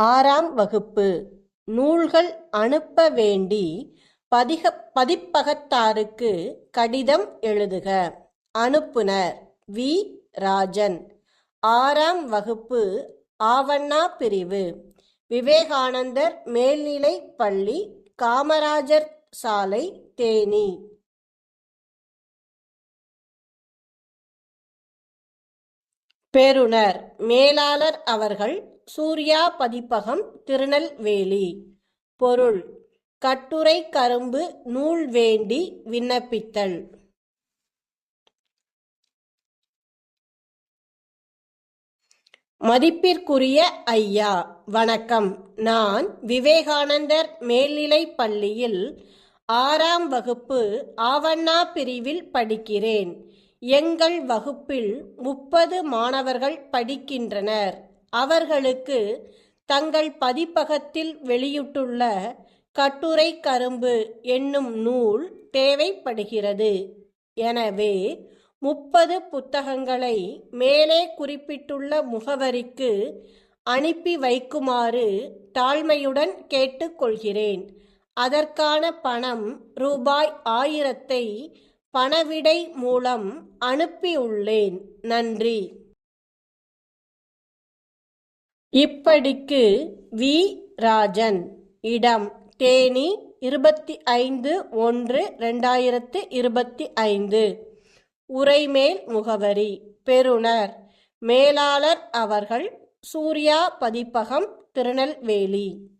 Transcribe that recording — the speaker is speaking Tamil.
ஆறாம் வகுப்பு. நூல்கள் அனுப்ப வேண்டி பதிக பதிப்பகத்தாருக்கு கடிதம் எழுதுக. அனுப்புனர் வி. ராஜன். ஆறாம் வகுப்பு ஆவண்ணா பிரிவு. விவேகானந்தர் மேல்நிலை பள்ளி காமராஜர் சாலை தேனி. பெறுநர் மேலாளர் அவர்கள் சூர்யா பதிப்பகம் திருநெல்வேலி. பொருள் கட்டுரை கரும்பு நூல் வேண்டி விண்ணப்பித்தல். மதிப்பிற்குரிய ஐயா வணக்கம். நான் விவேகானந்தர் மேல்நிலை பள்ளியில் ஆறாம் வகுப்பு ஆவண்ணா பிரிவில் படிக்கிறேன். எங்கள் வகுப்பில் முப்பது மாணவர்கள் படிக்கின்றனர். அவர்களுக்கு தங்கள் பதிப்பகத்தில் வெளியிட்டுள்ள கட்டுரை கரும்பு என்னும் நூல் தேவைப்படுகிறது. எனவே முப்பது புத்தகங்களை மேலே குறிப்பிட்டுள்ள முகவரிக்கு அனுப்பி வைக்குமாறு தாழ்மையுடன் கேட்டுக்கொள்கிறேன் அதற்கான பணம் ரூபாய் ஆயிரத்தை பணவிடை மூலம் அனுப்பியுள்ளேன். நன்றி. இப்படிக்கு வி. ராஜன். இடம் தேனி இருபத்தி ஐந்து ஒன்று ரெண்டாயிரத்து இருபத்தி ஐந்து. உரைமேல் முகவரி. பெறுநர் மேலாளர் அவர்கள் சூர்யா பதிப்பகம் திருநெல்வேலி.